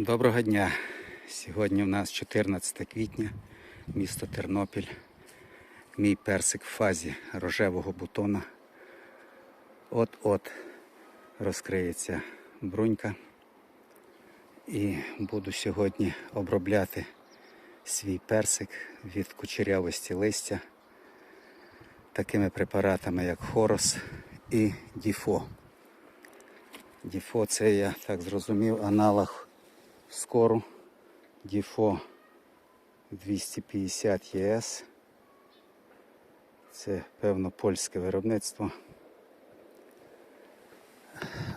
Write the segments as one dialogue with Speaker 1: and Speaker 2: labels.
Speaker 1: Доброго дня! Сьогодні у нас 14 квітня, місто Тернопіль. Мій персик в фазі рожевого бутона. От-от розкриється брунька. І буду сьогодні обробляти свій персик від кучерявості листя такими препаратами, як Хорос і Діфо. Діфо це я так зрозумів, аналог скору Діфо 250 ЄС. Це певно польське виробництво.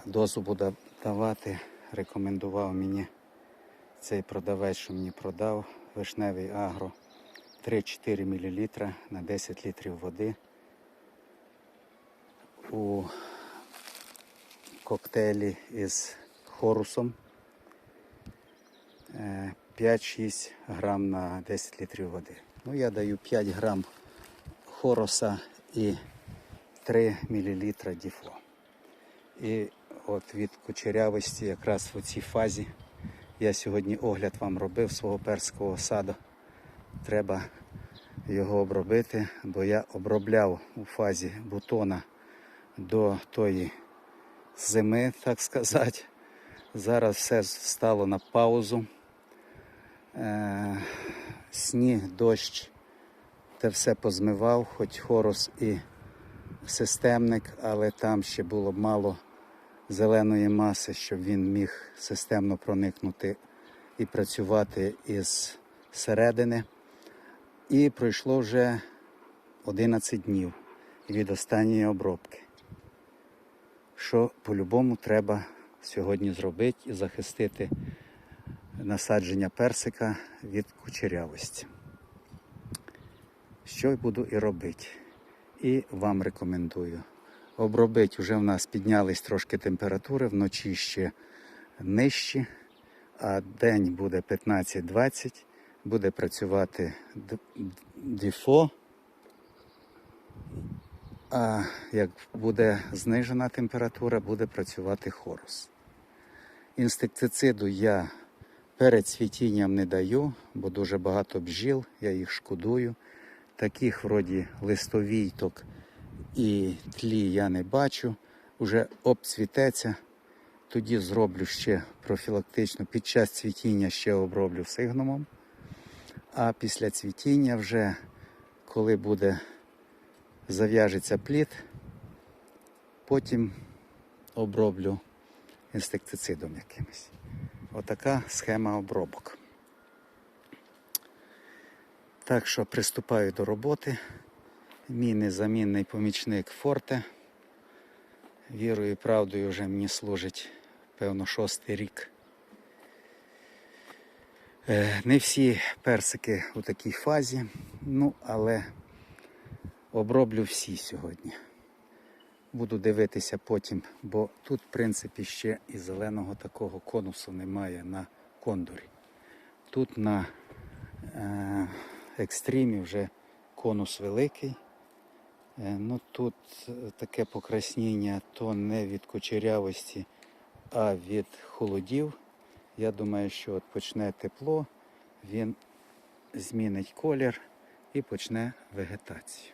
Speaker 1: Дозу буде давати, рекомендував мені цей продавець, що мені продав вишневий агро 3-4 мл на 10 літрів води. У коктейлі із хорусом 5-6 грам на 10 літрів води. Ну, я даю 5 грам хороса і 3 мл діфо. І от від кучерявості якраз в цій фазі я сьогодні огляд вам робив свого перського саду. Треба його обробити, бо я обробляв у фазі бутона до тої зими, так сказати. Зараз все стало на паузу. Е, сніг, дощ, те все позмивав, хоч хорус і системник, але там ще було мало зеленої маси, щоб він міг системно проникнути і працювати із середини. І пройшло вже 11 днів від останньої обробки. Що по-любому треба сьогодні зробити і захистити насадження персика від кучерявості. Що буду і робити. І вам рекомендую. Обробити вже в нас піднялись трошки температури, вночі ще нижчі, а день буде 15-20, буде працювати діфо. А як буде знижена температура, буде працювати хорус. Інсектициду я перед цвітінням не даю, бо дуже багато бджіл, я їх шкодую. Таких вроді листовійток і тлі я не бачу. Уже обцвітеться. Тоді зроблю ще профілактично. Під час цвітіння ще оброблю сигнумом. А після цвітіння вже, коли буде зав'яжеться плід, потім оброблю інсектицидом якимось. Отака схема обробок. Так що приступаю до роботи. Мій незамінний помічник Форте. Вірою і правдою вже мені служить, певно, шостий рік. Е, Не всі персики у такій фазі, ну, але оброблю всі сьогодні. Буду дивитися потім, бо тут, в принципі, ще і зеленого такого конусу немає на кондурі. Тут на е, екстримі вже конус великий. Е, ну, тут е, таке покраснення то не від кучерявості, а від холодів. Я думаю, що от почне тепло, він змінить колір і почне вегетацію.